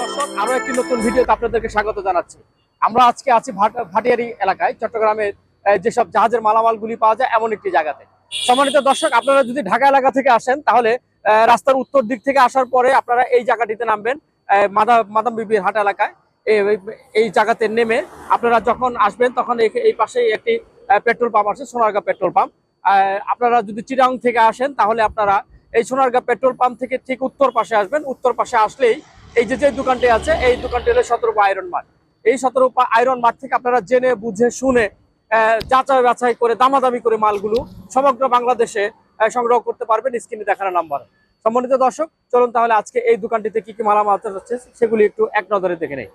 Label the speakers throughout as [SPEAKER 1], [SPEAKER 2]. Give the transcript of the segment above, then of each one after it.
[SPEAKER 1] দর্শক আরও একটি নতুন ভিডিওতে আপনাদেরকে স্বাগত জানাচ্ছি। আমরা আজকে আছি ভাটিয়ারি এলাকায়, চট্টগ্রামের যেসব জাহাজের মালামালগুলি পাওয়া যায় এমন একটি জায়গাতে। সম্মানিত দর্শক, আপনারা যদি ঢাকা এলাকা থেকে আসেন, তাহলে রাস্তার উত্তর দিক থেকে আসার পরে আপনারা এই জায়গাটিতে নামবেন মাদা, মাদাম বিবির হাট এলাকায়। এই- জায়গাতে নেমে আপনারা যখন আসবেন, তখন এই- পাশেই একটি পেট্রোল পাম্প আছে, সোনারগাঁ পেট্রোল পাম্প। আপনারা যদি চিরাং থেকে আসেন, তাহলে আপনারা এই সোনারগাঁ পেট্রোল পাম্প থেকে ঠিক উত্তর পাশে আসবেন। উত্তর পাশে আসলেই এই যে যে দোকানটি আছে, এই দোকানটি হলো সতেরোপা আয়রন মার্ট। এই সতেরোপা আয়রন মার্ট থেকে আপনারা জেনে, বুঝে, শুনে যাচাই বাছাই করে, দামাদামি করে মালগুলো সমগ্র বাংলাদেশে সংগ্রহ করতে পারবেন স্ক্রিনে দেখানো নাম্বার। সম্মানিত দর্শক, চলুন তাহলে আজকে এই দোকানটিতে কি কি মালামাল হচ্ছে সেগুলি একটু এক নজরে দেখে নেই।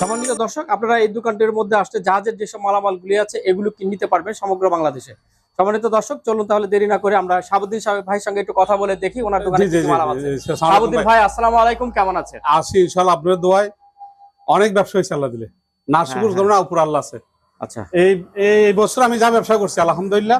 [SPEAKER 1] সম্মানিত দর্শক আপনারা এই দোকানটির মধ্যে আসলে জাহাজের যেসব মালামালগুলি আছে এগুলো কি নিতে পারবেন সমগ্র বাংলাদেশে সম্মানিত দর্শক চলুন তাহলে দেরি না করে আমরা শাহাবুদ্দিন সাহেব ভাইয়ের সঙ্গে একটু কথা বলে দেখি ওনার দোকানে
[SPEAKER 2] জি, ভাই।
[SPEAKER 1] আসসালামু আলাইকুম কেমন আছেন
[SPEAKER 2] আসি ইনশাল্লাহ আপনার দোয়ায় অনেক ব্যবসা হয়েছে আল্লাহ দিলে না শুকুর
[SPEAKER 1] হ্যাঁ।
[SPEAKER 2] করুন উপর আল্লাহ আছে
[SPEAKER 1] আচ্ছা
[SPEAKER 2] এই এই বছর আমি যা ব্যবসা করছি আলহামদুলিল্লাহ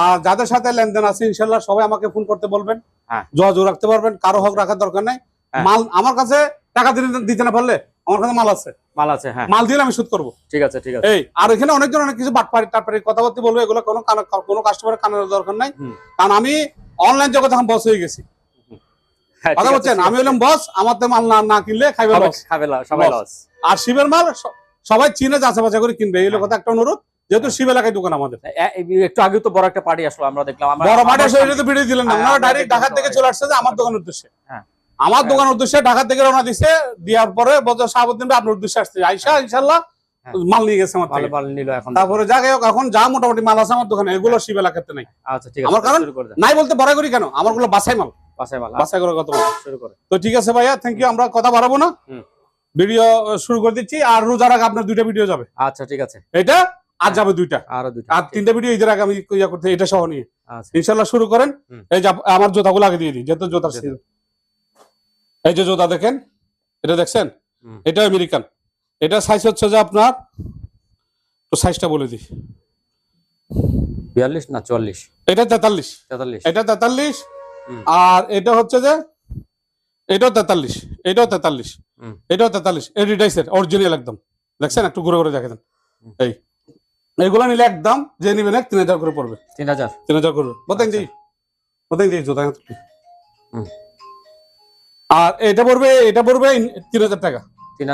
[SPEAKER 2] আর যাদের সাথে লেনদেন আছে ইনশাল্লাহ সবাই আমাকে ফোন করতে বলবেন
[SPEAKER 1] হ্যাঁ।
[SPEAKER 2] যোগাযোগ রাখতে পারবেন কারও হক রাখার দরকার নাই
[SPEAKER 1] হ্যাঁ।
[SPEAKER 2] মাল আমার কাছে টাকা দিতে দিতে না পারলে আমার কাছে মাল আছে।
[SPEAKER 1] মাল আছে হ্যাঁ।
[SPEAKER 2] মাল দিলে আমি করব।
[SPEAKER 1] ঠিক আছে ঠিক আছে।
[SPEAKER 2] এই আর এখানে অনেকজন অনেক কিছু বাটপারি টাটপারি কথাবার্তা বলব এগুলো কোনো কানা- কাস্টমারের কানের দরকার নাই। কারণ আমি অনলাইন জগতে এখন বস হয়ে গেছি।
[SPEAKER 1] হ্যাঁ,
[SPEAKER 2] কথা বলছেন? আমি। হলাম বস আমার তো মাল না না কিনলে খাইবে লস
[SPEAKER 1] খাবে সবাই লস
[SPEAKER 2] আর শিবের মাল সবাই চিনে যাচা বাচা করে কিনবে এই কথা একটা অনুরোধ যেহেতু শিব এলাকায় দোকান আমাদের।
[SPEAKER 1] একটু আগে তো বড় একটা পার্টি আসলো আমরা দেখলাম।
[SPEAKER 2] বড় তো ভিডিও দিলেন না
[SPEAKER 1] হ্যাঁ, আমরা
[SPEAKER 2] ডাইরেক্ট ঢাকা থেকে চলে আসছে যে আমার দোকানের উদ্দেশ্যে।
[SPEAKER 1] হ্যাঁ।
[SPEAKER 2] আমার
[SPEAKER 1] হ্যাঁ।
[SPEAKER 2] দোকানের উদ্দেশ্যে ঢাকা থেকে রওনা দিছে দেওয়ার পরে বলছে শাহাবুদ্দিন ভাই আপনার উদ্দেশ্যে আসছে আইসা ইনশাল্লাহ
[SPEAKER 1] হ্যাঁ।
[SPEAKER 2] মাল নিয়ে গেছে আমার
[SPEAKER 1] মাল নিল এখন।
[SPEAKER 2] তারপরে যাকে হোক এখন যা মোটামুটি মাল আছে আমার দোকানে এগুলো শিব এলাকাতে নাই।
[SPEAKER 1] আচ্ছা ঠিক আছে
[SPEAKER 2] আমার কারণ- নাই বলতে বড় করি কেন? আমারগুলো বাসাই মাল।
[SPEAKER 1] বাসায় মাল
[SPEAKER 2] বাসাই করে কত
[SPEAKER 1] শুরু করে।
[SPEAKER 2] তো ঠিক আছে ভাইয়া থ্যাংক ইউ আমরা কথা বাড়াবো না। ভিডিও শুরু করে দিচ্ছি আর রোজার আগে আপনার দুইটা ভিডিও যাবে।
[SPEAKER 1] আচ্ছা ঠিক আছে।
[SPEAKER 2] এটা আর যাবে দুইটা।
[SPEAKER 1] আর দুটো
[SPEAKER 2] আর তিনটা ভিডিও ঈদের আগে আমি ইয়া করতে এটা সহ নিয়ে।
[SPEAKER 1] আচ্ছা।
[SPEAKER 2] ইনশাল্লাহ শুরু করেন। এই যে আমার জুতাগুলো আগে দিয়ে দিই যেহেতু জুতার। এই যে জুতা দেখেন এটা দেখছেন? এটা আমেরিকান। এটা সাইজ হচ্ছে যে আপনার তো সাইজটা বলে দিই।
[SPEAKER 1] বিয়াল্লিশ না চুয়াল্লিশ?
[SPEAKER 2] এটা তেতাল্লিশ।
[SPEAKER 1] তেতাল্লিশ।
[SPEAKER 2] এটা তেতাল্লিশ। আর এটা হচ্ছে যে এটাও তেতাল্লিশ এটাও তেতাল্লিশ। এটাও তেতাল্লিশ। এডিটাইসের অরিজিনাল একদম। দেখছেন? একটু ঘুরে ঘুরে
[SPEAKER 1] দেখেন।
[SPEAKER 2] এই। এইগুলো নিলে একদম যে নিবেন এক তিন হাজার করে পড়বে।
[SPEAKER 1] তিন হাজার।
[SPEAKER 2] তিন হাজার করবে বতেন
[SPEAKER 1] আচ্ছা।
[SPEAKER 2] দিই বতেন দিই জোতা।
[SPEAKER 1] হুম।
[SPEAKER 2] আর এটা পড়বে এটা পড়বে তিন হাজার টাকা।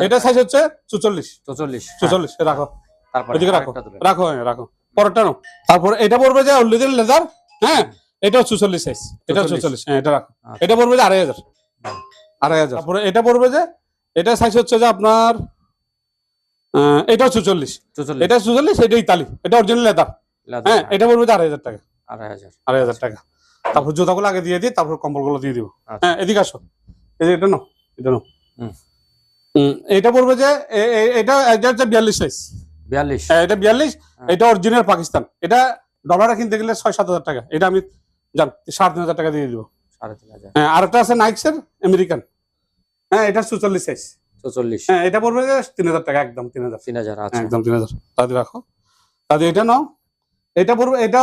[SPEAKER 2] এটা সাইজ হচ্ছে চুচল্লিশ।
[SPEAKER 1] চৌচল্লিশ হ্যাঁ,
[SPEAKER 2] চুচল্লিশ রাখো।
[SPEAKER 1] তারপরে
[SPEAKER 2] রাখো। রাখো হ্যাঁ, রাখো। পরেরটা নাও। তারপর এটা পড়বে যে লিদিন লেদার হ্যাঁ এটাও চুচল্লিশ সাইজ এটা
[SPEAKER 1] 44
[SPEAKER 2] চুচল্লিশ হ্যাঁ এটা রাখো।
[SPEAKER 1] আচ্ছা।
[SPEAKER 2] এটা পড়বে যে আড়াই হাজার। আড়াই হাজার। তারপরে এটা পড়বে যে এটা সাইজ হচ্ছে যে আপনার এটাও চুচল্লিশ। এটা চুচল্লিশ এটা ইতালি। এটা অরিজিনাল লেদার
[SPEAKER 1] লেদার,
[SPEAKER 2] হ্যাঁ
[SPEAKER 1] হ্যাঁ,
[SPEAKER 2] এটা পড়বে যে আড়াই হাজার টাকা।
[SPEAKER 1] আড়াই হাজার।
[SPEAKER 2] আড়াই হাজার টাকা। তারপর জুতাগুলো আগে দিয়ে দিই তারপর কম্বলগুলো দিয়ে দিব।
[SPEAKER 1] আচ্ছা।
[SPEAKER 2] হ্যাঁ এদিকে আসো। এই যে এটা নাও এটা নাও। এটা পড়বে যে এটা এটা হচ্ছে বিয়াল্লিশ সাইজ
[SPEAKER 1] বিয়াল্লিশ।
[SPEAKER 2] হ্যাঁ, এটা বিয়াল্লিশ
[SPEAKER 1] হ্যাঁ।
[SPEAKER 2] এটা অরিজিনাল পাকিস্তান। এটা ডলারে কিনতে গেলে ছয় সাত হাজার টাকা। এটা আমি জান সাড়ে তিন হাজার টাকা দিয়ে দিব।
[SPEAKER 1] সাড়ে তিন হাজার।
[SPEAKER 2] হ্যাঁ আরেকটা আছে নাইক্সের আমেরিকান হ্যাঁ এটা চুচল্লিশ সাইজ
[SPEAKER 1] চৌচল্লিশ।
[SPEAKER 2] হ্যাঁ এটা পড়বে যে তিন হাজার টাকা একদম তিন হাজার।
[SPEAKER 1] তিন হাজার আচ্ছা।
[SPEAKER 2] একদম তিন হাজার। তাদের রাখো। তাদের এটা নাও। এটা পড়বে এটা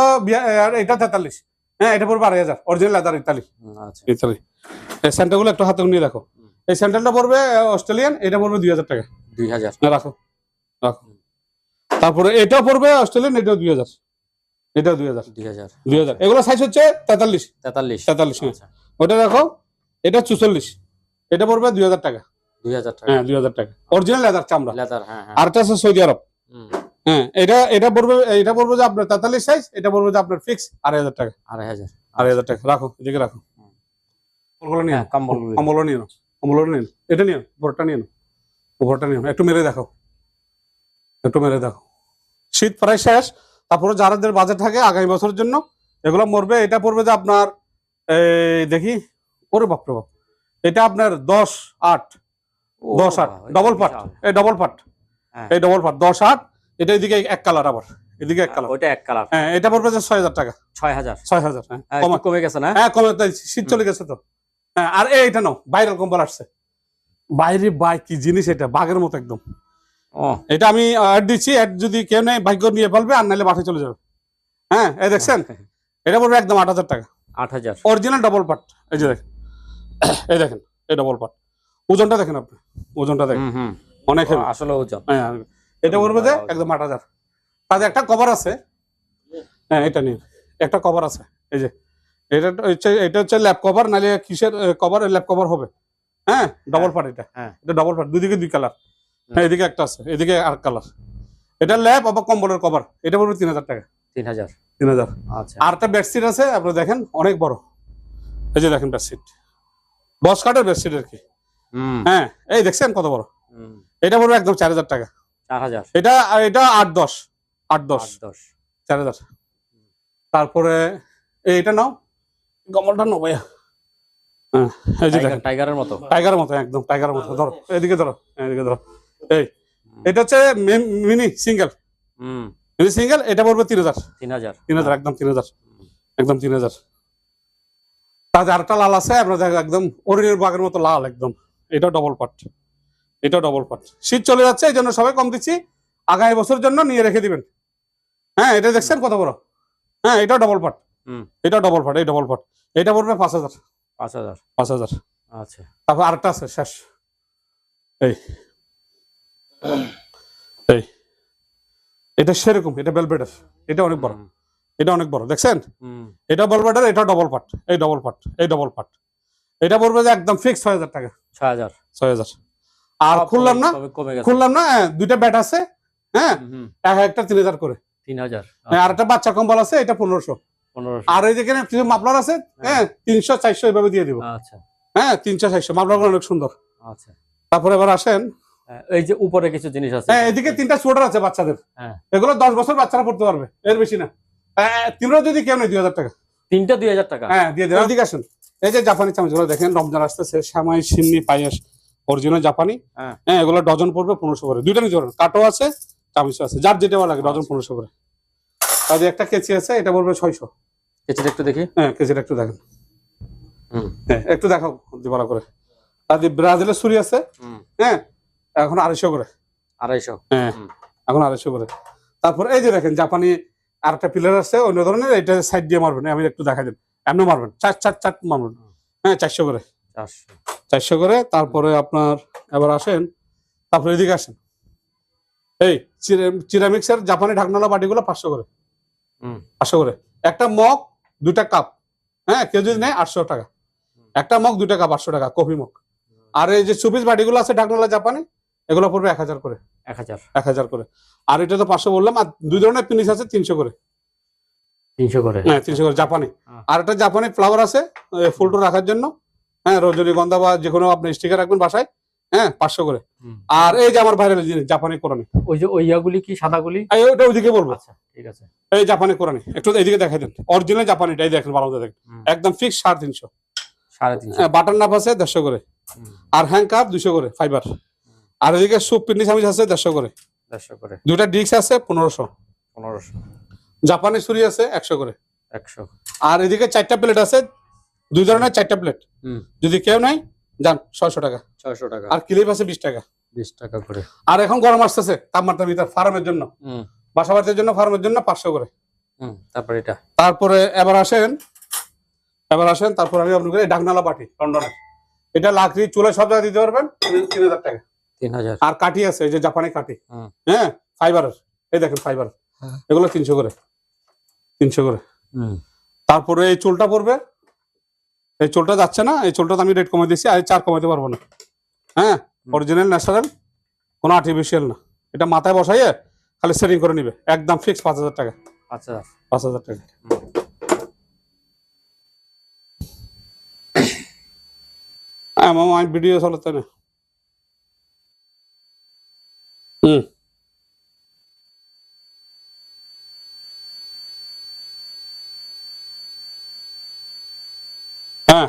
[SPEAKER 2] এটা তেতাল্লিশ। হ্যাঁ এটা পড়বে আড়াই হাজার। অরিজিনাল লেদার ইতালি ইতালি এই স্যান্ডেলগুলো একটু হাতে নিয়ে রাখো। এই স্যান্ডেলটা পড়বে অস্ট্রেলিয়ান এটা পড়বে দুই হাজার টাকা।
[SPEAKER 1] দুই হাজার।
[SPEAKER 2] রাখো। রাখো। তারপরে এটাও পড়বে অস্ট্রেলিয়ান এটাও দুই হাজার। এটাও দুই হাজার।
[SPEAKER 1] দুই হাজার।
[SPEAKER 2] দুই হাজার। এগুলো সাইজ হচ্ছে তেতাল্লিশ।
[SPEAKER 1] তেতাল্লিশ।
[SPEAKER 2] তেতাল্লিশ হ্যাঁ।
[SPEAKER 1] আচ্ছা।
[SPEAKER 2] ওটা রাখো এটা চুচল্লিশ। এটা পড়বে দুই হাজার টাকা।
[SPEAKER 1] দুই হাজার টাকা।
[SPEAKER 2] হ্যাঁ দুই হাজার টাকা। অরিজিনাল লেদার চামড়া।
[SPEAKER 1] লেদার হ্যাঁ হ্যাঁ।
[SPEAKER 2] আরটা আছে সৌদি আরব হ্যাঁ এটা এটা পড়বে এটা পড়বে যে আপনার তেতাল্লিশ সাইজ এটা পড়বে যে আপনার ফিক্স আড়াই হাজার টাকা।
[SPEAKER 1] আড়াই হাজার।
[SPEAKER 2] আড়াই হাজার টাকা। রাখো এদিকে রাখো।
[SPEAKER 1] হুম।
[SPEAKER 2] কম্বলগুলো নিয়ে
[SPEAKER 1] হ্যাঁ কম্বল
[SPEAKER 2] কম্বলও নিয়ে নাও। কম্বলও নিয়ে এটা নিয়ে নাও নিয়ে একটু মেরে দেখো। একটু মেরে দেখো। শীত প্রায় শেষ। তারপরে যারাদের বাজেট থাকে আগামী বছরের জন্য এগুলো মরবে। এটা পড়বে যে আপনার এই দেখি ওরে বাপরে বাপ। এটা আপনার দশ আট। দশ আট। ডবল পাট এই ডবল পাট
[SPEAKER 1] হ্যাঁ।
[SPEAKER 2] এই ডবল পাট দশ আট এটা এদিকে এক কালার আবার। এদিকে এক কালার
[SPEAKER 1] ওইটা এক কালার
[SPEAKER 2] হ্যাঁ এটা পড়বে যে ছয় হাজার টাকা।
[SPEAKER 1] ছয় হাজার।
[SPEAKER 2] ছয় হাজার হ্যাঁ
[SPEAKER 1] হ্যাঁ,
[SPEAKER 2] কমা
[SPEAKER 1] গেছে না?
[SPEAKER 2] হ্যাঁ কমে শীত চলে গেছে তো। হ্যাঁ আর এই এটা নাও ভাইরাল কম্বল আসছে। বাইরে বাই কি জিনিস এটা বাঘের মতো একদম। এটা আমি অ্যাড দিচ্ছি অ্যাড যদি কেউ নেই ভাগ্য নিয়ে ফেলবে আর নাহলে বাসায় চলে যাবে। হ্যাঁ এই দেখছেন? এটা পড়বে একদম আট হাজার টাকা।
[SPEAKER 1] আট হাজার।
[SPEAKER 2] অরিজিনাল ডবল পাট এই যে দেখেন। এই দেখেন এই ডবল পাট ওজনটা দেখেন আপনি। ওজনটা দেখেন। অনেক
[SPEAKER 1] আসলে ওজন।
[SPEAKER 2] হ্যাঁ এটা পড়বে যে একদম আট হাজার। তাদের একটা কভার আছে। হ্যাঁ এটা নিন। একটা কভার আছে। এই যে এটা হচ্ছে এটা হচ্ছে ল্যাপ কভার নাহলে কিসের কভার ল্যাপ কভার হবে। হ্যাঁ ডবল পার্ট এটা।
[SPEAKER 1] হ্যাঁ।
[SPEAKER 2] এটা ডবল পার্ট দুদিকে দুই কালার হ্যাঁ এদিকে একটা আছে এদিকে আর কালার এটা ল্যাপ আবার কম্বলের কভার এটা পড়বে তিন হাজার টাকা।
[SPEAKER 1] তিন হাজার।
[SPEAKER 2] তিন হাজার।
[SPEAKER 1] আচ্ছা।
[SPEAKER 2] আর একটা বেডশিট আছে আপনি দেখেন অনেক বড়। এই যে দেখেন বেডশিট বস কাটের বেডশিট আর কি। হ্যাঁ এই দেখছেন কত বড়? এটা পড়বে একদম চার হাজার টাকা। এটা এটা আট দশ আট দশ।
[SPEAKER 1] দশ।
[SPEAKER 2] চার তারপরে এটা নাও। কমলটা নাও ভাইয়া। হ্যাঁ এই যে
[SPEAKER 1] টাইগারের মতো।
[SPEAKER 2] টাইগারের মতো একদম টাইগারের মতো। ধরো এদিকে ধরো এদিকে ধরো। এই এটা হচ্ছে মিনি সিঙ্গেল।
[SPEAKER 1] হুম।
[SPEAKER 2] মিনি সিঙ্গেল এটা পড়বে তিন হাজার।
[SPEAKER 1] তিন হাজার।
[SPEAKER 2] তিন হাজার একদম তিন হাজার। একদম লাল আছে আপনার একদম অরিনের মতো লাল একদম। এটাও ডবল পাট এটাও ডবল পাট শীত চলে যাচ্ছে এই জন্য সবাই কম দিচ্ছি। আগামী বছরের জন্য নিয়ে রেখে দিবেন। হ্যাঁ এটা দেখছেন কত বড়? হ্যাঁ এটাও ডবল পাট
[SPEAKER 1] হুম।
[SPEAKER 2] এটাও ডবল পাট এই ডবল পাট এটা পড়বে পাঁচ হাজার।
[SPEAKER 1] পাঁচ হাজার।
[SPEAKER 2] পাঁচ হাজার।
[SPEAKER 1] আচ্ছা।
[SPEAKER 2] তারপর আরেকটা আছে শেষ। এই। এই। এটা সেরকম এটা বেলবেটার এটা অনেক বড়। এটা অনেক বড় দেখছেন? এটা বেলবেটার এটা ডবল পাট এই ডবল পাট এই ডবল পাট এটা পড়বে যে একদম ফিক্স ছয় হাজার টাকা।
[SPEAKER 1] ছয় হাজার।
[SPEAKER 2] ছয় হাজার। আর খুললাম না? খুললাম না? হ্যাঁ, দুইটা ব্যাট আছে হ্যাঁ? এক একটা তিন হাজার করে।
[SPEAKER 1] তিন হাজার
[SPEAKER 2] হ্যাঁ, আর একটা বাচ্চা কম্বল আছে এটা পনেরোশো। আর এই যেখানে কিছু মাপলার আছে হ্যাঁ। তিনশো চারশো এইভাবে দিয়ে দিব।
[SPEAKER 1] আচ্ছা।
[SPEAKER 2] হ্যাঁ তিনশো চারশো। মাপলার অনেক সুন্দর।
[SPEAKER 1] আচ্ছা।
[SPEAKER 2] তারপরে এবার আসেন।
[SPEAKER 1] হ্যাঁ, এই যে উপরে কিছু জিনিস আছে।
[SPEAKER 2] হ্যাঁ এদিকে তিনটা সোয়েটার আছে বাচ্চাদের।
[SPEAKER 1] হ্যাঁ।
[SPEAKER 2] এগুলো দশ বছর বাচ্চারা পড়তে পারবে এর বেশি না। হ্যাঁ, তিনটা যদি কেউ নেই দুই হাজার টাকা।
[SPEAKER 1] তিনটা দুই হাজার টাকা?
[SPEAKER 2] হ্যাঁ দিয়ে দিন। এদিকে আসেন। এই যে জাপানি চামচগুলো দেখেন রমজান আসতেছে শ্যামাই সিন্নি পায়েস। অরিজিনাল জাপানি
[SPEAKER 1] হ্যাঁ।
[SPEAKER 2] হ্যাঁ এগুলো ডজন পড়বে পনেরোশো করে। দুইটা নিতে পারেন কাটো আছে চামচ আছে। যার যেটা ভালো লাগে ডজন পনেরোশো করে। তাদের একটা কেচি আছে এটা পড়বে ছয়শো।
[SPEAKER 1] কেচিটা একটু দেখি।
[SPEAKER 2] হ্যাঁ কেচিটা একটু দেখেন। হ্যাঁ একটু দেখাও দিবালা করে। তাদের ব্রাজিলের সুরি আছে। হ্যাঁ এখন আড়াইশো করে।
[SPEAKER 1] আড়াইশো।
[SPEAKER 2] হ্যাঁ। এখন আড়াইশো করে। তারপর এই যে দেখেন জাপানি আর একটা পিলার আছে অন্য ধরনের এটা সাইড দিয়ে মারবেন। আমি একটু দেখা দিন। এমনি মারবেন চার চার চার মারবেন। হ্যাঁ চারশো করে।
[SPEAKER 1] চারশো।
[SPEAKER 2] চারশো করে তারপরে আপনার এবার আসেন তারপরে এদিকে আসেন। এই চিরামিক্সের জাপানি ঢাকনালা বাটিগুলো পাঁচশো করে। পাঁচশো করে। একটা মগ দুটা কাপ হ্যাঁ কেউ যদি নেয় আটশো টাকা। একটা মগ দুটা কাপ আটশো টাকা কফি মগ। আর এই যে চব্বিশ বাটিগুলো আছে ঢাকনালা জাপানি এগুলো পড়বে এক হাজার করে।
[SPEAKER 1] এক হাজার।
[SPEAKER 2] এক হাজার করে। আর এটা তো পাঁচশো বললাম আর দুই ধরনের পিনিস আছে তিনশো করে।
[SPEAKER 1] তিনশো করে।
[SPEAKER 2] হ্যাঁ তিনশো করে জাপানি। আর একটা জাপানি ফ্লাওয়ার আছে ফুলটো রাখার জন্য। হ্যাঁ রজনীগন্ধা বা যে কোনো আপনি স্টিকার রাখবেন বাসায় হ্যাঁ পাঁচশো করে। আর এই যে আমার ভাইরাল জিনিস জাপানি কোরআনি
[SPEAKER 1] ওই যে ওই ইয়াগুলি কি সাদাগুলি?
[SPEAKER 2] এই ওটা ওইদিকে বলব।
[SPEAKER 1] আচ্ছা ঠিক আছে।
[SPEAKER 2] এই জাপানি কোরআনি একটু এইদিকে দেখাই দেন। অরিজিনাল জাপানিটা এই দেখেন ভালো মতো দেখেন। একদম ফিক্স সাড়ে তিনশো।
[SPEAKER 1] সাড়ে তিনশো।
[SPEAKER 2] বাটার নাপ আছে দেড়শো করে। আর হ্যান্ড কাপ দুশো করে ফাইবার আর এদিকে সুপ পিন্ডি চামিচ আছে দেড়শো করে।
[SPEAKER 1] দেড়শো করে।
[SPEAKER 2] দুটা ডিস্ক আছে পনেরোশো।
[SPEAKER 1] পনেরোশো।
[SPEAKER 2] জাপানি ছুরি আছে একশো করে।
[SPEAKER 1] একশো।
[SPEAKER 2] আর এদিকে চারটা প্লেট আছে দুই ধরনের চারটা প্লেট
[SPEAKER 1] হুম।
[SPEAKER 2] যদি কেউ নাই যান ছয়শো টাকা।
[SPEAKER 1] ছয়শো টাকা।
[SPEAKER 2] আর ক্লিপ আছে বিশ টাকা।
[SPEAKER 1] বিশ টাকা করে।
[SPEAKER 2] আর এখন গরম আসতেছে তাপমাত্রা মিটার ফার্মের জন্য। বাসাবাড়ির জন্য ফার্মের জন্য পাঁচশো করে।
[SPEAKER 1] তারপরে এটা।
[SPEAKER 2] তারপরে এবার আসেন এবার আসেন তারপর আমি আপনাকে ডাকনালা পাটি লন্ডনের। এটা লাকড়ি চুলে সব জায়গায় দিতে পারবেন তিন হাজার টাকা।
[SPEAKER 1] তিন হাজার।
[SPEAKER 2] আর কাঠি আছে এই যে জাপানি কাঠি। হ্যাঁ ফাইবারের। এই দেখেন ফাইবার।
[SPEAKER 1] হ্যাঁ।
[SPEAKER 2] এগুলো তিনশো করে। তিনশো করে। তারপরে এই চুলটা পড়বে এই চুলটা যাচ্ছে না এই চুলটা তো আমি রেট কমে দিচ্ছি আর চার কমাতে পারব না। হ্যাঁ? অরিজিনাল ন্যাচারাল কোনো আর্টিফিশিয়াল না। এটা মাথায় বসাইয়ে খালি সেটিং করে নিবে। একদম ফিক্স পাঁচ হাজার টাকা।
[SPEAKER 1] আচ্ছা।
[SPEAKER 2] পাঁচ হাজার টাকা। হ্যাঁ মামা আমি ভিডিও চালাতে না। হুম হ্যাঁ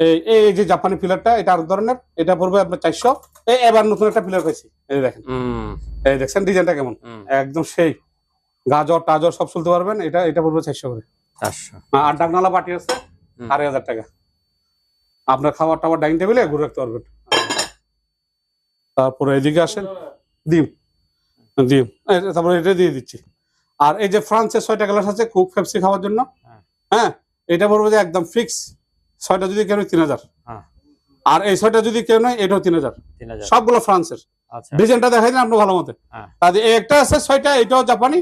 [SPEAKER 2] এই এই যে জাপানি পিলারটা এটা আর ধরনের এটা পড়বে আপনার চারশো। এই এবার নতুন একটা পিলার পাইছি। এই দেখেন। এই দেখছেন ডিজাইনটা কেমন? একদম সেই। গাজর টাজর সব চলতে পারবেন এটা এটা পড়বে চারশো করে। আর ডাকনালা পাটি আছে আড়াই হাজার টাকা। আপনার খাবার টাবার ডাইনিং টেবিলে ঘুরে রাখতে পারবেন। তারপরে এদিকে আসেন ডিম। ডিম। তারপরে এটা দিয়ে দিচ্ছি। আর এই যে ফ্রান্সের ছয়টা গ্লাস আছে কুক ফেপসি খাওয়ার জন্য।
[SPEAKER 1] হ্যাঁ।
[SPEAKER 2] হ্যাঁ এটা বলব যে একদম ফিক্স ছয়টা যদি কেউ তিন হাজার।
[SPEAKER 1] হ্যাঁ।
[SPEAKER 2] আর এই ছয়টা যদি কেউ নেয় এটাও তিন হাজার। সবগুলো ফ্রান্সের।
[SPEAKER 1] আচ্ছা।
[SPEAKER 2] ডিজাইনটা দেখাই দিন আপনি ভালো মতে।
[SPEAKER 1] হ্যাঁ।
[SPEAKER 2] একটা আছে ছয়টা এটাও জাপানি।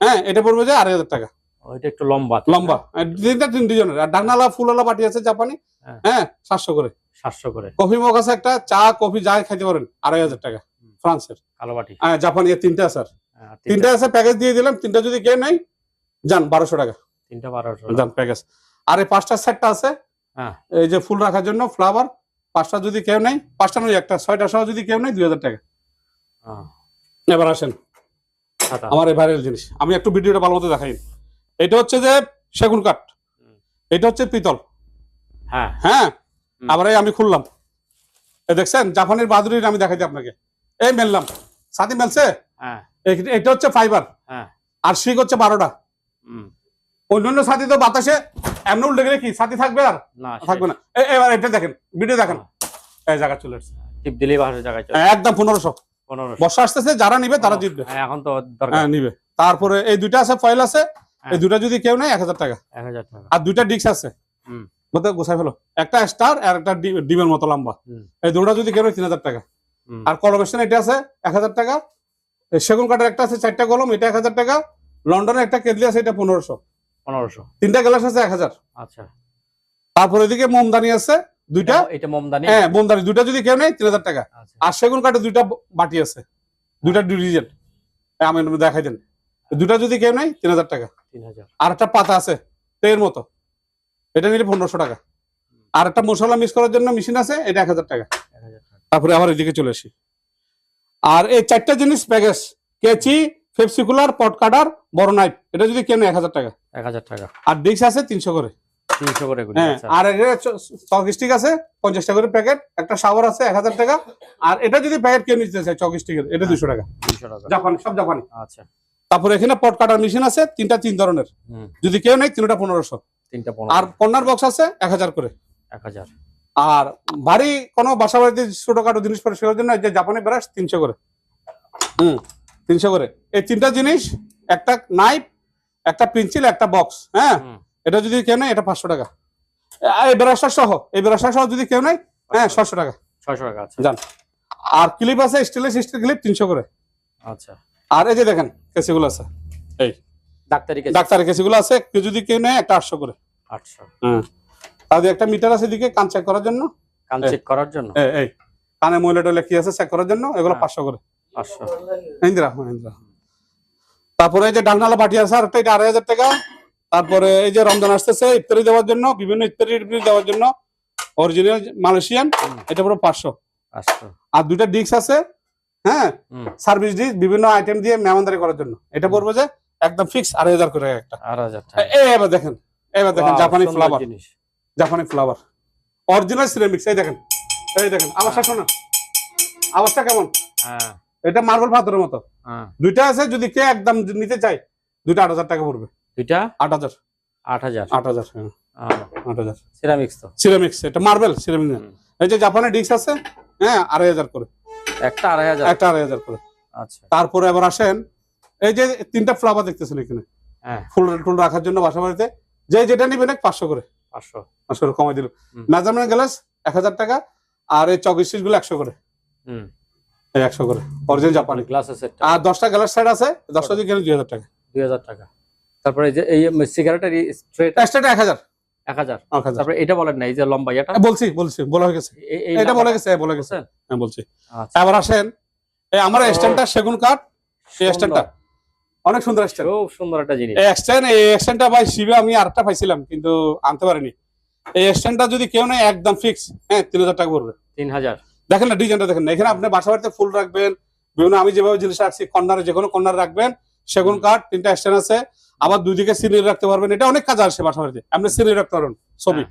[SPEAKER 2] হ্যাঁ এটা পড়বে যে আড়াই হাজার টাকা।
[SPEAKER 1] ওইটা একটু লম্বা।
[SPEAKER 2] লম্বা। আর তিনটা তিন ডিজাইনের আর ডাকনালা ফুলওয়ালা বাটি আছে জাপানি।
[SPEAKER 1] হ্যাঁ।
[SPEAKER 2] হ্যাঁ সাতশো করে।
[SPEAKER 1] সাতশো করে।
[SPEAKER 2] কফি মগ আছে একটা চা কফি যা খাইতে পারেন আড়াই হাজার টাকা। ফ্রান্সের।
[SPEAKER 1] কালো বাটি।
[SPEAKER 2] হ্যাঁ জাপানি তিনটা আছে তিনটা। প্যাকেজ দিয়ে দিলাম। তিনটা যদি কেউ নেই যান বারোশো টাকা।
[SPEAKER 1] তিনটা বারোশো।
[SPEAKER 2] যান প্যাকেজ আর এই পাঁচটা সেটটা আছে। এই যে ফুল রাখার জন্য ফ্লাওয়ার পাঁচটা যদি কেউ নেই পাঁচটা নয় একটা ছয়টা সহ যদি কেউ নেই দুই হাজার টাকা।
[SPEAKER 1] হ্যাঁ,
[SPEAKER 2] এবার আসেন আমার এই ভাইরাল জিনিস। আমি একটু ভিডিওটা ভালো মতো দেখাই। এটা হচ্ছে যে সেগুন কাঠ। এটা হচ্ছে পিতল।
[SPEAKER 1] হ্যাঁ।
[SPEAKER 2] হ্যাঁ? আবার এই আমি খুললাম। দেখছেন? জাপানের বাদুরির আমি দেখাই আপনাকে। এই মেললাম। সাথে মেলছে?
[SPEAKER 1] হ্যাঁ।
[SPEAKER 2] এটা হচ্ছে ফাইবার
[SPEAKER 1] হ্যাঁ।
[SPEAKER 2] আর শিক হচ্ছে বারোটা। অন্যান্য সাথী তো বাতাসে এমন উল্টে গেলে কি? সাথী থাকবে আর?
[SPEAKER 1] না
[SPEAKER 2] থাকবে না। এবার এটা দেখেন ভিডিও দেখেন। এই জায়গা চলে এসছে।
[SPEAKER 1] টিপ দিলেই বাহারের জায়গায় চলে
[SPEAKER 2] একদম পনেরোশো। বর্ষা আসতেছে যারা নিবে তারা জিতবে।
[SPEAKER 1] হ্যাঁ, এখন তো দরকার।
[SPEAKER 2] হ্যাঁ নিবে। তারপরে এই দুইটা আছে ফয়েল আছে। এই
[SPEAKER 1] হ্যাঁ।
[SPEAKER 2] দুইটা যদি কেউ নেয় এক হাজার টাকা।
[SPEAKER 1] এক হাজার টাকা।
[SPEAKER 2] আর দুইটা ডিস্ক আছে।
[SPEAKER 1] হুম।
[SPEAKER 2] বলতে গোছাই ফেলো। একটা স্টার আর একটা ডিমের মতো লম্বা। এই দুটা যদি কেউ তিন হাজার টাকা। আর কলমেশন এটা আছে এক হাজার টাকা। সেগুন কাঠের একটা আছে চারটা কলম এটা এক হাজার টাকা। লন্ডনের একটা কেটলি আছে এটা পনেরোশো।
[SPEAKER 1] পনেরোশো।
[SPEAKER 2] তিনটা গ্লাস আছে এক হাজার।
[SPEAKER 1] আচ্ছা।
[SPEAKER 2] তারপর এদিকে মোমদানি আছে দুইটা।
[SPEAKER 1] এটা- মোমদানি?
[SPEAKER 2] হ্যাঁ মোমদানি। দুইটা যদি কেউ নেয় তিন হাজার টাকা।
[SPEAKER 1] আচ্ছা।
[SPEAKER 2] আর সেগুন কাঠে দুইটা বাটি আছে। দুইটা ডিজাইন আমি দেখাই দেন। দুইটা যদি কেউ নেয় তিন হাজার টাকা। আর একটা পাতা আছে তের মতো। এটা নিলে পনেরোশো টাকা। আর একটা মশলা মিক্স করার জন্য মেশিন আছে এটা এক হাজার টাকা।
[SPEAKER 1] এক হাজার টাকা।
[SPEAKER 2] তারপরে আবার এদিকে চলে আসি। আর এই চারটা জিনিস প্যাকেজ। কেচি ফেপসিকুলার পট কাটার বড় নাইফ। এটা যদি কেন এক হাজার টাকা।
[SPEAKER 1] এক হাজার টাকা।
[SPEAKER 2] আর ডিক্স আছে তিনশো করে।
[SPEAKER 1] তিনশো করে
[SPEAKER 2] হ্যাঁ
[SPEAKER 1] আচ্ছা।
[SPEAKER 2] আর চক স্টিক আছে পঞ্চাশ টাকা করে প্যাকেট। একটা শাওয়ার আছে এক হাজার টাকা। আর এটা যদি প্যাকেট কেউ নিতে চায় চক স্টিকের এটা দুশো টাকা। জাপানি সব জাপানি।
[SPEAKER 1] আচ্ছা।
[SPEAKER 2] তারপরে এখানে পট কাটার মেশিন আছে তিনটা তিন ধরনের। যদি কেউ নেই তিনটা পনেরোশো।
[SPEAKER 1] তিনটা
[SPEAKER 2] আর কর্নার বক্স আছে এক হাজার করে।
[SPEAKER 1] এক হাজার।
[SPEAKER 2] আর ভারী কোনো বাসা বাড়িতে ছোটখাটো জিনিস পরে সেটার জন্য যে জাপানি ব্রাশ তিনশো করে। হুম। তিনশো করে। এই তিনটা জিনিস একটা নাইফ একটা পেন্সিল একটা বক্স হ্যাঁ? এটা যদি কেউ নেয় এটা পাঁচশো টাকা। এই ব্রাশটা সহ এই ব্রাশটা সহ যদি কেউ নেয় হ্যাঁ ছশো টাকা।
[SPEAKER 1] ছশো টাকা আচ্ছা।
[SPEAKER 2] যান আর ক্লিপ আছে স্টিলের স্টিল ক্লিপ তিনশো করে।
[SPEAKER 1] আচ্ছা।
[SPEAKER 2] আর এই যে দেখেন কেসিগুলো আছে। এই।
[SPEAKER 1] ডাক্তারি কেজি
[SPEAKER 2] ডাক্তারের কেসিগুলো আছে কেউ যদি কেউ নেয় একটা আটশো করে।
[SPEAKER 1] আটশো।
[SPEAKER 2] হ্যাঁ। তাদের একটা মিটার আছে এদিকে কান চেক করার জন্য।
[SPEAKER 1] কান চেক করার জন্য?
[SPEAKER 2] এই এই। কানে ময়লা টয়লা কি আছে চেক করার জন্য এগুলো
[SPEAKER 1] হ্যাঁ।
[SPEAKER 2] পাঁচশো করে।
[SPEAKER 1] পাঁচশো।
[SPEAKER 2] ইন্দিরা ইন্দিরা তারপরে এই যে ডাকনালা পাটি আছে আর এটা আড়াই হাজার টাকা। তারপরে এই যে রমজান আসতেছে ইফতারি দেওয়ার জন্য বিভিন্ন ইফতারি দেওয়ার জন্য অরিজিনাল মালয়েশিয়ান এটা পুরো পাঁচশো। আর দুইটা ডিস্ক আছে হ্যাঁ? সার্ভিস ডিস্ক বিভিন্ন আইটেম দিয়ে মেহমানদারি করার জন্য। এটা। পড়বে যে একদম ফিক্স আড়াই হাজার করে একটা। এবার দেখেন এবার দেখেন জাপানি ফ্লাওয়ার
[SPEAKER 1] জিনিস।
[SPEAKER 2] জাপানি ফ্লাওয়ার অরিজিনাল সিরামিক্স এই দেখেন এই দেখেন আওয়াজটা শোনা আওয়াজটা কেমন?
[SPEAKER 1] হ্যাঁ।
[SPEAKER 2] এটা মার্বেল পাথরের মতো।
[SPEAKER 1] হ্যাঁ।
[SPEAKER 2] দুইটা আছে যদি কে একদম নিতে চায় দুইটা আট হাজার টাকা পড়বে।
[SPEAKER 1] দুইটা?
[SPEAKER 2] আট হাজার।
[SPEAKER 1] আট হাজার?
[SPEAKER 2] আট হাজার হ্যাঁ, আট হাজার।
[SPEAKER 1] সিরামিক্স তো?
[SPEAKER 2] সিরামিক্স এটা মার্বেল এই যে জাপানের ডিস্ক আছে হ্যাঁ আড়াই হাজার করে।
[SPEAKER 1] একটা আড়াই হাজার?
[SPEAKER 2] একটা আড়াই হাজার করে।
[SPEAKER 1] আচ্ছা।
[SPEAKER 2] তারপরে আবার আসেন এই যে তিনটা ফ্লাওয়ার দেখতেছেন এখানে।
[SPEAKER 1] হ্যাঁ।
[SPEAKER 2] ফুল টুল রাখার জন্য বাসা বাড়িতে। যে যেটা নিবেন পাঁচশো করে।
[SPEAKER 1] পাঁচশো।
[SPEAKER 2] পাঁচশো করে কমাই দিল। মেজারমেন্ট গ্লাস এক হাজার টাকা আর এই চক স্টিচগুলো একশো করে।
[SPEAKER 1] হুম।
[SPEAKER 2] একশো করে। অরিজিনাল জাপানি
[SPEAKER 1] গ্লাসের সেট
[SPEAKER 2] আর দশটা গ্লাস সেট আছে দশটা দিয়ে দুই হাজার টাকা।
[SPEAKER 1] দুই হাজার টাকা। তারপরে এই যে এই সিগারেটের স্ট্রেট
[SPEAKER 2] এক হাজার।
[SPEAKER 1] এক হাজার? তারপরে এটা বলেন না এই যে লম্বা এটা
[SPEAKER 2] বলছি বলছি বলা হয়ে গেছে। এটা বলে গেছে হ্যাঁ, বলে গেছে। হ্যাঁ বলছি।
[SPEAKER 1] আচ্ছা।
[SPEAKER 2] আসেন এই আমার। স্ট্যান্ডটা সেগুন কাঠ। স্ট্যান্ডটা অনেক সুন্দর স্ট্যান্ড
[SPEAKER 1] খুব সুন্দর একটা জিনিস।
[SPEAKER 2] এই এক্সটেন্ড এই এক্সটেন্ডটা ভাই শিবে আমি আরেকটা পাইছিলাম কিন্তু আনতে পারিনি। এই স্ট্যান্ডটা যদি কেউ নেয় একদম ফিক্স হ্যাঁ তিন হাজার টাকা পড়বে।
[SPEAKER 1] তিন হাজার।
[SPEAKER 2] দেখেন না ডিজাইনটা দেখেন না। এখানে আপনি বাসা বাড়িতে ফুল রাখবেন বিভিন্ন আমি যেভাবে জিনিস রাখছি কর্নারে যে কোনো কর্নার রাখবেন সেগুন কাঠ তিনটা স্ট্যান্ড আছে আবার দুই দিকে সিনারি রাখতে পারবেন এটা অনেক কাজ আসে বাসা বাড়িতে। আপনি সিনারি রাখতে পারবেন ছবি।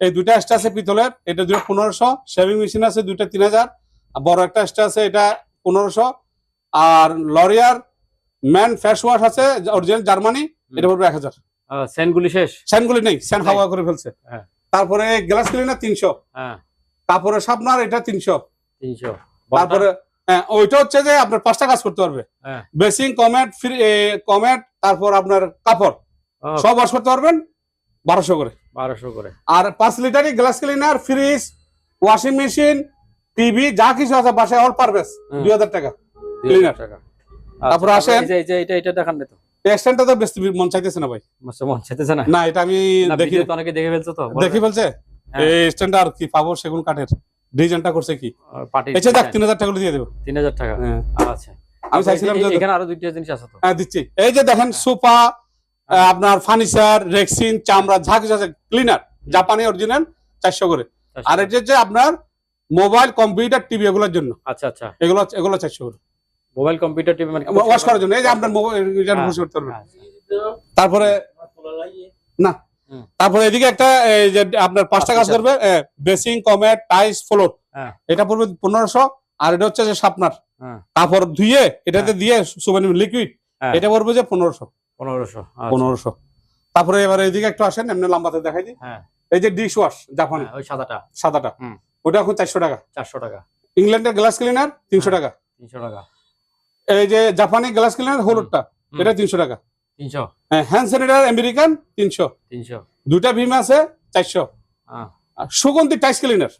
[SPEAKER 2] এই দুইটা স্ট্যান্ড আছে পিতলের এটা দুটো পনেরোশো শেভিং মেশিন আছে দুইটা তিন হাজার আর বড় একটা স্ট্যান্ড আছে এটা পনেরোশো আর লরিয়ার ম্যান ফেস ওয়াশ আছে অরিজিনাল জার্মানি এটা পড়বে এক হাজার।
[SPEAKER 1] সেনগুলি শেষ?
[SPEAKER 2] স্যানগুলি নেই স্যান
[SPEAKER 1] নেই।
[SPEAKER 2] হাওয়া করে ফেলছে।
[SPEAKER 1] হ্যাঁ।
[SPEAKER 2] তারপরে গ্লাস ক্লিনার তিনশো।
[SPEAKER 1] হ্যাঁ।
[SPEAKER 2] তারপরে সাপনার এটা তিনশো।
[SPEAKER 1] তিনশো।
[SPEAKER 2] তারপরে হ্যাঁ ওইটা হচ্ছে যে আপনার পাঁচটা কাজ করতে পারবে।
[SPEAKER 1] হ্যাঁ।
[SPEAKER 2] বেসিং কমেট ফ্রি কমেট তারপর আপনার কাপড়। সব ওয়াশ করতে পারবেন বারোশো করে।
[SPEAKER 1] বারোশো করে।
[SPEAKER 2] আর পাঁচ লিটারই glass cleaner fridge washing machine TV যা কিছু আছে বাসায় অল পারবেস দুই হাজার টাকা। Cleaner।
[SPEAKER 1] টাকা। আচ্ছা,
[SPEAKER 2] আসেন-
[SPEAKER 1] এটা এটা দেখান না তো।
[SPEAKER 2] এক্সটেন্ডটা তো বেশি মন চাইতেছে না ভাই।
[SPEAKER 1] মন চাইতেছে না?
[SPEAKER 2] না এটা আমি দেখি
[SPEAKER 1] অনেকে দেখে ফেলছো তো
[SPEAKER 2] দেখি বলছে
[SPEAKER 1] হ্যাঁ।
[SPEAKER 2] এই স্ট্যান্ডটা আর কি পাবো সেগুন কাঠের? ডিজাইনটা করছে কি? দেখ তিন হাজার টাকা দিয়ে দেবো।
[SPEAKER 1] তিন হাজার টাকা?
[SPEAKER 2] হ্যাঁ।
[SPEAKER 1] আচ্ছা।
[SPEAKER 2] আমি
[SPEAKER 1] আচ্ছা,
[SPEAKER 2] চাইছিলাম যে
[SPEAKER 1] এখানে আরও দুইটা জিনিস আছে তো?
[SPEAKER 2] হ্যাঁ দিচ্ছি। এই যে দেখেন সোফা আপনার ফার্নিচার রেক্সিন চামড়া যা কিছু আছে ক্লিনার জাপানি অরিজিনাল চারশো করে। আর এটা যে আপনার মোবাইল কম্পিউটার টিভি এগুলোর জন্য।
[SPEAKER 1] আচ্ছা আচ্ছা।
[SPEAKER 2] এগুলো এগুলো চারশো করে।
[SPEAKER 1] মোবাইল কম্পিউটার টিভি মানে
[SPEAKER 2] ওয়াশ করার জন্য। এই যে আপনার মোবাইল
[SPEAKER 1] হ্যাঁ।
[SPEAKER 2] করতে পারবেন। তারপরে না। তারপরে এদিকে একটা এই যে আপনার পাঁচটা কাজ। করবে বেসিং কমেট টাইস ফ্লোর।
[SPEAKER 1] হ্যাঁ।
[SPEAKER 2] এটা পড়বে পনেরোশো আর এটা হচ্ছে যে সাপনার
[SPEAKER 1] হ্যাঁ।
[SPEAKER 2] তারপর ধুয়ে এটাতে দিয়ে সুবানি লিকুইড
[SPEAKER 1] হ্যাঁ।
[SPEAKER 2] এটা পড়বে যে পনেরোশো।
[SPEAKER 1] পনেরোশো আচ্ছা।
[SPEAKER 2] পনেরোশো। তারপরে এবার এদিকে একটু আসেন এমনি লম্বাতে দেখাই দিই।
[SPEAKER 1] হ্যাঁ।
[SPEAKER 2] এই যে ডিশ ওয়াশ জাপানি।
[SPEAKER 1] হ্যাঁ, ওই সাদাটা।
[SPEAKER 2] সাদাটা। ওটা এখন চারশো টাকা।
[SPEAKER 1] চারশো টাকা।
[SPEAKER 2] ইংল্যান্ডের গ্লাস ক্লিনার তিনশো
[SPEAKER 1] হ্যাঁ।
[SPEAKER 2] টাকা।
[SPEAKER 1] তিনশো টাকা।
[SPEAKER 2] এই যে জাপানি গ্লাস ক্লিনার হলুদটা এটা তিনশো টাকা।
[SPEAKER 1] তিনশো।
[SPEAKER 2] হ্যান্ড স্যানিটাইজার আমেরিকান তিনশো।
[SPEAKER 1] তিনশো।
[SPEAKER 2] দুটা ভীম আছে চারশো।
[SPEAKER 1] হ্যাঁ
[SPEAKER 2] সুগন্ধি টাইস ক্লিনার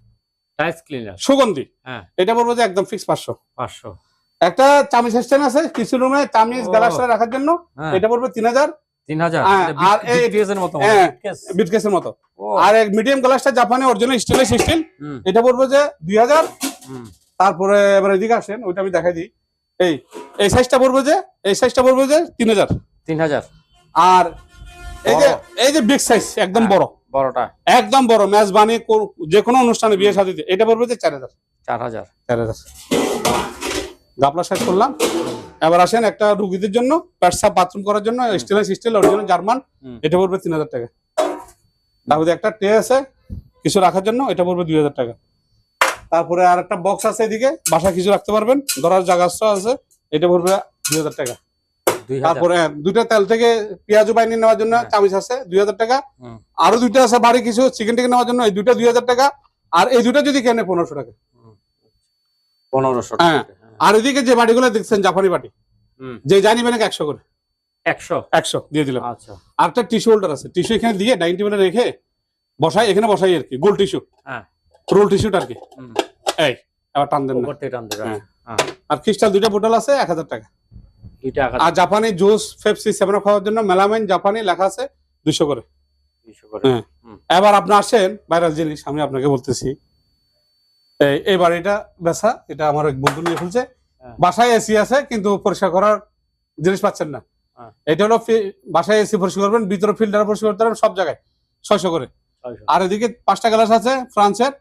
[SPEAKER 1] টাইস ক্লিনার
[SPEAKER 2] সুগন্ধি।
[SPEAKER 1] হ্যাঁ।
[SPEAKER 2] এটা বলব যে একদম ফিক্স পাঁচশো।
[SPEAKER 1] পাঁচশো।
[SPEAKER 2] একটা চামিজ স্ট্যান্ড আছে কিছু রুমে চামিজ
[SPEAKER 1] ও।
[SPEAKER 2] রাখার জন্য।
[SPEAKER 1] হ্যাঁ।
[SPEAKER 2] এটা পড়বে তিন হাজার।
[SPEAKER 1] তিন হাজার।
[SPEAKER 2] হ্যাঁ, আর
[SPEAKER 1] মতো
[SPEAKER 2] হ্যাঁ। বিটকেসের মতো। আর এক মিডিয়াম গ্লাসটা জাপানি অরিজিনাল স্টিলের স্টিল এটা পড়বে যে দুই হাজার। তারপরে এবার এদিকে আসেন ওইটা আমি দেখাই দিই। এই এই সাইজটা পড়বে যে এই সাইজটা পড়বে যে তিন হাজার।
[SPEAKER 1] তিন হাজার
[SPEAKER 2] আর এই যে এই যে বিগ সাইজ একদম
[SPEAKER 1] হ্যাঁ।
[SPEAKER 2] বড়।
[SPEAKER 1] বড়টা।
[SPEAKER 2] একদম বড় মেজবানি কোন- যে কোনো অনুষ্ঠানে বিয়ে শাদিতে এটা পড়বে যে চার হাজার
[SPEAKER 1] চার হাজার
[SPEAKER 2] চার হাজার গাপলা শেষ করলাম এবার আসেন একটা রুগীদের জন্য পেটসাপ বাথরুম করার জন্য স্টেনলেস স্টিল অরিজিনাল জার্মান। এটা পড়বে তিন হাজার টাকা তারপরে একটা ট্রে আছে কিছু রাখার জন্য এটা পড়বে দুই হাজার টাকা। তারপরে আর একটা বক্স আছে এদিকে বাসা কিছু রাখতে পারবেন ধরার জায়গা আছে এটা পড়বে দুই হাজার টাকা। তারপরে দুইটা তেল থেকে পেঁয়াজু বাইনি নেওয়ার জন্য
[SPEAKER 1] হ্যাঁ।
[SPEAKER 2] চামিচ আছে দুই হাজার টাকা। আরও দুইটা আছে বাড়ি কিছু চিকেন টিকেন নেওয়ার জন্য এই দুইটা দুই হাজার টাকা। আর এই দুটা যদি কেনে পনেরোশো টাকা।
[SPEAKER 1] পনেরোশো
[SPEAKER 2] হ্যাঁ। আর এদিকে যে বাড়িগুলো দেখছেন জাপানি বাটি যে জানি মানে একশো করে।
[SPEAKER 1] একশো?
[SPEAKER 2] একশো দিয়ে দিলাম।
[SPEAKER 1] আচ্ছা।
[SPEAKER 2] আর একটা টিস্যু হোল্ডার আছে। টিস্যু এখানে দিয়ে ডাইনিং টেবিলে রেখে বসাই এখানে বসাই আর কি গোল টিস্যু।
[SPEAKER 1] হ্যাঁ।
[SPEAKER 2] রোল টিস্যুটা আর কি। এই আবার টান দেন না।
[SPEAKER 1] উপর থেকে টান দেবে
[SPEAKER 2] হ্যাঁ। আর ক্রিস্টাল দুইটা বোতল আছে এক হাজার টাকা।
[SPEAKER 1] দুইটা আঘাত
[SPEAKER 2] আর জাপানি জুস ফেপসি সেভেন খাওয়ার জন্য মেলামাইন জাপানি লেখা আছে দুইশো করে। হ্যাঁ। এবার আপনি আসেন ভাইরাল জিনিস আমি আপনাকে বলতেছি। এই বাড়িটা বেসা এটা আমার এক বন্ধু নিয়ে ফেলছে।
[SPEAKER 1] হ্যাঁ।
[SPEAKER 2] বাসায় এসি আছে কিন্তু পরিষ্কার করার জিনিস পাচ্ছেন না।
[SPEAKER 1] হ্যাঁ।
[SPEAKER 2] এটা হলো বাসায় এসি পরিষ্কার করবেন ভিতরে ফিল্টার পরিষ্কার করতে পারবেন সব জায়গায়। ছয়শো করে। আর এদিকে পাঁচটা গ্লাস আছে ফ্রান্সের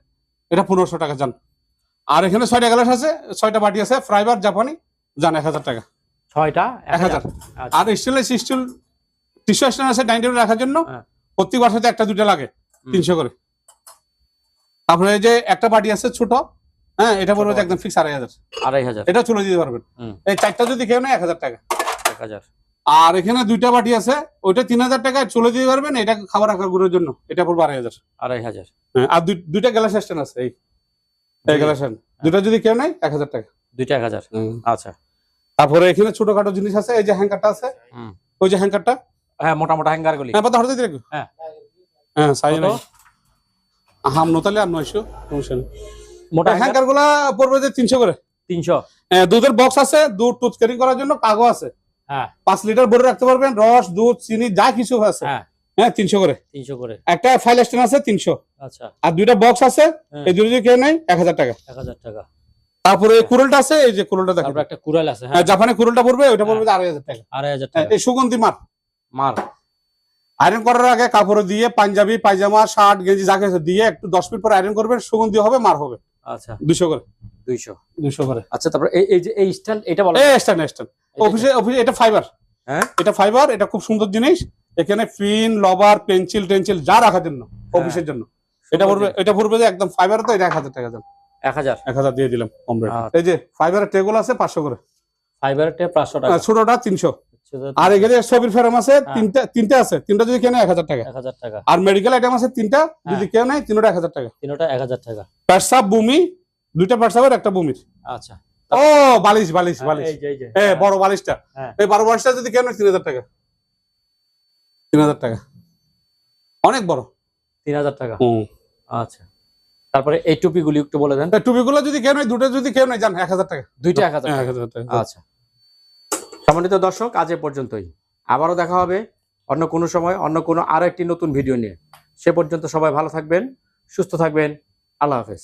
[SPEAKER 2] এটা পনেরোশো টাকা যান। আর এখানে ছয়টা গ্লাস আছে ছয়টা বাটি আছে ফ্রাইবার জাপানি যান এক হাজার টাকা।
[SPEAKER 1] ছয়টা?
[SPEAKER 2] এক হাজার।
[SPEAKER 1] আচ্ছা।
[SPEAKER 2] আর স্টিলের স্টিল টিস্যু স্ট্যান্ড আছে ডাইনিং টেবিল রাখার জন্য।
[SPEAKER 1] হ্যাঁ।
[SPEAKER 2] প্রত্যেক বাসাতে একটা দুটো লাগে তিনশো করে। তারপরে যে একটা বাটি আছে ছোট হ্যাঁ এটা পড়বে একদম ফিক্স আড়াই হাজার।
[SPEAKER 1] আড়াই হাজার।
[SPEAKER 2] এটা চলে দিতে পারবেন। এই চারটা যদি কেউ নেয় এক হাজার টাকা।
[SPEAKER 1] এক হাজার।
[SPEAKER 2] আর এখানে দুইটা বাটি আছে ওইটা তিন হাজার টাকায় চলে দিতে পারবেন এটা খাবার রাখার গুঁড়োর জন্য এটা পড়বে আড়াই হাজার।
[SPEAKER 1] আড়াই হাজার।
[SPEAKER 2] হ্যাঁ, আর দুই- দুইটা গ্লাস স্ট্যান্ড আছে এই। গ্লাস স্ট্যান্ড দুটা যদি কেউ নেয় এক হাজার টাকা।
[SPEAKER 1] দুইটা এক হাজার। আচ্ছা।
[SPEAKER 2] তারপরে এখানে ছোটখাটো জিনিস আছে এই যে হ্যাঙ্কারটা আছে। ওই যে হ্যাঙ্কারটা
[SPEAKER 1] হ্যাঁ মোটা মোটা হ্যাঙ্গার গুলি।
[SPEAKER 2] হ্যাঁ পাতা হঠাৎ দেখো
[SPEAKER 1] হ্যাঁ।
[SPEAKER 2] হ্যাঁ সাইজ হাম নোতালে আর নয়শো সমস্যা
[SPEAKER 1] মোটা
[SPEAKER 2] হ্যাঙ্গারগুলা পড়বে যে তিনশো করে।
[SPEAKER 1] তিনশো?
[SPEAKER 2] হ্যাঁ, দুধের বক্স আছে দুধ টুথ ক্যারি করার জন্য কাগজ আছে।
[SPEAKER 1] হ্যাঁ।
[SPEAKER 2] পাঁচ লিটার ভরে রাখতে পারবেন রস দুধ চিনি যা কিছু আছে।
[SPEAKER 1] হ্যাঁ।
[SPEAKER 2] হ্যাঁ তিনশো করে।
[SPEAKER 1] তিনশো করে।
[SPEAKER 2] একটা ফাইল স্ট্যান্ড আছে তিনশো।
[SPEAKER 1] আচ্ছা।
[SPEAKER 2] আর দুইটা বক্স আছে। এই দুটো যদি কেউ নেয় এক হাজার টাকা।
[SPEAKER 1] এক হাজার টাকা।
[SPEAKER 2] তারপরে এই কুরলটা আছে এই যে কুরলটা দেখেন।
[SPEAKER 1] তারপর একটা কুড়াল আছে হ্যাঁ।
[SPEAKER 2] হ্যাঁ, জাপানি কুরলটা পড়বে ওইটা পড়বে যে আড়াই হাজার টাকা।
[SPEAKER 1] আড়াই হাজার
[SPEAKER 2] হ্যাঁ,
[SPEAKER 1] টাকা।
[SPEAKER 2] এই সুগন্ধি মার।
[SPEAKER 1] মার।
[SPEAKER 2] আয়রন করার আগে কাপড় দিয়ে পাঞ্জাবি পায়জামা শার্ট গেঞ্জি যা কিছু দিয়ে একটু দশ মিনিট পর আয়রন করবেন সুগন্ধি হবে মার হবে।
[SPEAKER 1] আচ্ছা।
[SPEAKER 2] দুশো করে।
[SPEAKER 1] দুইশো।
[SPEAKER 2] দুশো করে।
[SPEAKER 1] আচ্ছা তারপর এই এই যে এই স্ট্যান্ড এটা বলো
[SPEAKER 2] এই স্ট্যান্ড স্ট্যান্ড। অফিসে অফিসে এটা ফাইবার
[SPEAKER 1] হ্যাঁ?
[SPEAKER 2] এটা ফাইবার এটা খুব সুন্দর জিনিস। এখানে পিন লবার পেন্সিল টেন্সিল যা রাখার জন্য অফিসের জন্য। এটা পড়বে এটা পড়বে যে একদম ফাইবার তো এটা এক হাজার টাকা দাম।
[SPEAKER 1] এক হাজার।
[SPEAKER 2] এক হাজার দিয়ে দিলাম কম রেট।
[SPEAKER 1] আচ্ছা।
[SPEAKER 2] এই যে ফাইবারের টেগুল আছে পাঁচশো করে।
[SPEAKER 1] ফাইবারের টে পাঁচশো টাকা।
[SPEAKER 2] ছোটটা তিনশো।
[SPEAKER 1] ছোট-
[SPEAKER 2] আর এখানে ছবির ফ্রেম আছে
[SPEAKER 1] হ্যাঁ।
[SPEAKER 2] তিনটা তিনটা আছে। তিনটা যদি কেনে এক হাজার টাকা।
[SPEAKER 1] এক হাজার টাকা।
[SPEAKER 2] আর মেডিকেল আইটেম আছে তিনটা
[SPEAKER 1] হ্যাঁ।
[SPEAKER 2] যদি কেউ নেয় তিনটা এক হাজার টাকা।
[SPEAKER 1] তিনোটা এক হাজার টাকা।
[SPEAKER 2] পেটসাপ বুমি দুইটা পেটসাপের একটা বুমির
[SPEAKER 1] আচ্ছা।
[SPEAKER 2] ও বালিশ বালিশ
[SPEAKER 1] হ্যাঁ,
[SPEAKER 2] বালিশ।
[SPEAKER 1] এই যে এই
[SPEAKER 2] বড় বালিশটা।
[SPEAKER 1] হ্যাঁ।
[SPEAKER 2] এই বড় বালিশটা যদি কেন তিন হাজার টাকা। তিন হাজার টাকা। অনেক বড়।
[SPEAKER 1] তিন হাজার টাকা।
[SPEAKER 2] হুম।
[SPEAKER 1] আচ্ছা। তারপরে এই টুপিগুলি একটু বলে দেন।
[SPEAKER 2] টুপিগুলো যদি কেউ নেই দুটো যদি কেউ নেয় যান এক হাজার টাকা।
[SPEAKER 1] দুইটা এক হাজার
[SPEAKER 2] হ্যাঁ,
[SPEAKER 1] আচ্ছা। সম্মানিত দর্শক আজ এ পর্যন্তই। আবারও দেখা হবে অন্য কোনো সময় অন্য কোনো আরও একটি নতুন ভিডিও নিয়ে। সে পর্যন্ত সবাই ভালো থাকবেন সুস্থ থাকবেন। আল্লাহ হাফেজ।